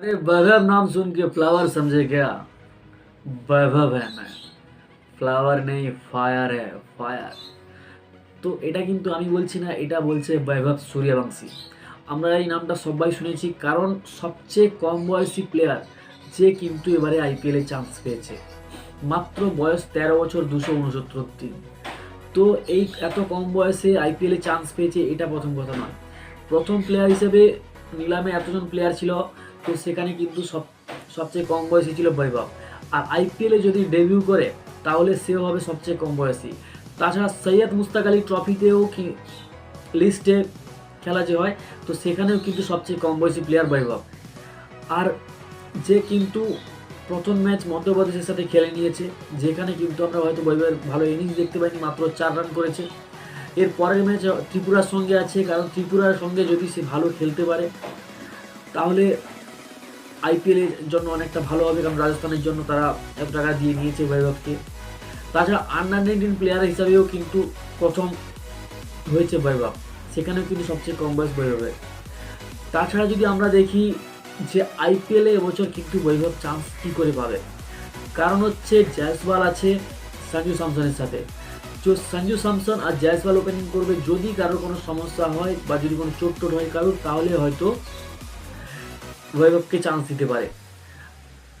अरे वैभव नाम सुन के फ्लावर समझे क्या वैभव है मैं ফ্লাওয়ার নেই ফায়ার হ্যাঁ ফায়ার তো এটা কিন্তু আমি বলছি না এটা বলছে বৈভব সূর্যবংশী আমরা এই নামটা সবাই শুনেছি কারণ সবচেয়ে কম বয়সী প্লেয়ার যে কিন্তু এবারে আইপিএলে চান্স পেয়েছে মাত্র বয়স তেরো বছর দুশো উনসত্তর দিন তো এই এত কম বয়সে আইপিএলে চান্স পেয়েছে এটা প্রথম কথা নয় প্রথম প্লেয়ার হিসেবে নিলামে এতজন প্লেয়ার ছিল তো সেখানে কিন্তু সব, সবচেয়ে কম বয়সী ছিল বৈভব। আর আইপিএলে যদি ডেবিউ করে, তাহলে সেও হবে সবচেয়ে কম বয়সী। তাছাড়া সৈয়দ মুস্তাক আলী ট্রফিতেও লিস্টে খেলা যে হয়, তো সেখানেও কিন্তু সবচেয়ে কম বয়সী প্লেয়ার বৈভব। আর যে কিন্তু প্রথম ম্যাচ মধ্যপ্রদেশের সাথে খেলে নিয়েছে, যেখানে কিন্তু আমরা হয়তো বৈভবের ভালো ইনিংস দেখতে পাইনি, মাত্র চার রান করেছে। এর পরের ম্যাচ ত্রিপুরার সঙ্গে আছে, কারণ ত্রিপুরার সঙ্গে যদি সে ভালো খেলতে পারে, তাহলে আইপিএলের জন্য অনেকটা ভালো হবে, কারণ রাজস্থানের জন্য তারা এত টাকা দিয়ে নিয়েছে বৈভবকে তাছাড়া আন্ডার নাইনটিন প্লেয়ার হিসাবেও কিন্তু প্রথম হয়েছে বৈভব। সেখানেও কিন্তু সবচেয়ে কম বয়স বৈভবের। তাছাড়া যদি আমরা দেখি যে আইপিএলে এবছর কিন্তু বৈভব চান্স কী করে পাবে? কারণ হচ্ছে জয়সওয়াল আছে সঞ্জু স্যামসনের সাথে। তো সঞ্জু স্যামসন আর জয়সওয়াল ওপেনিং করবে যদি কারোর কোনো সমস্যা হয় বা যদি কোনো চোট টোট হয় কারোর, তাহলে হয়তো বৈভবকে চান্স দিতে পারে।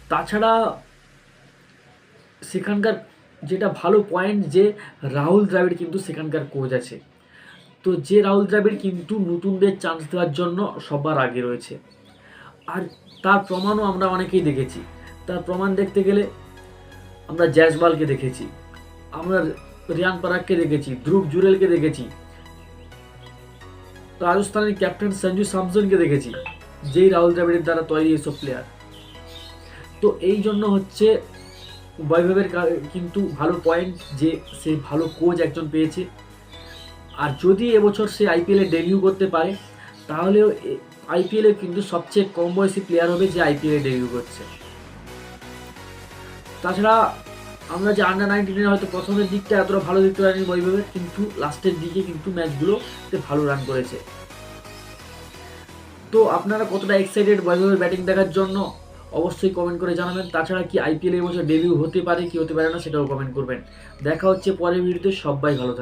তাছাড়া সেখানকার যেটা ভালো পয়েন্ট যে রাহুল দ্রাবিড় কিন্তু সেখানকার কোচ আছে। তো যে রাহুল দ্রাবিড় কিন্তু নতুনদের চান্স দেওয়ার জন্য সবার আগে রয়েছে। আর তার প্রমাণও আমরা অনেকেই দেখেছি। তার প্রমাণ দেখতে গেলে আমরা জয়সওয়ালকে দেখেছি। আমরা রিয়ান পারাককে দেখেছি, ধ্রুব জুরেলকে দেখেছি। রাজস্থানের ক্যাপ্টেন সঞ্জু স্যামসনকে দেখেছি। যেই রাহুল দ্রাবিড়ের দ্বারা তৈরি এসব প্লেয়ার তো এই জন্য হচ্ছে বৈভবের কিন্তু ভালো পয়েন্ট যে সে ভালো কোচ একজন পেয়েছে। আর যদি এবছর সে আইপিএলে ডেবিউ করতে পারে, তাহলেও আইপিএলে কিন্তু সবচেয়ে কম বয়সী প্লেয়ার হবে যে আইপিএলে ডেবিউ করছে। তাছাড়া আমরা যে আন্ডার নাইনটিনের হয়তো প্রথমের দিকটা এতটা ভালো দেখতে পারিনি বৈভবের, কিন্তু লাস্টের দিকে কিন্তু ম্যাচগুলোতে ভালো রান করেছে। তো আপনারা কতটা এক্সাইটেড বয়সের ব্যাটিং দেখার জন্য? অবশ্যই কমেন্ট করে জানাবেন। তাছাড়া কি আইপিএল এ বছর ডেবিউ হতে পারে কি হতে পারে না সেটাও কমেন্ট করবেন। দেখা হচ্ছে পরের ভিডিওতে সবাই ভালো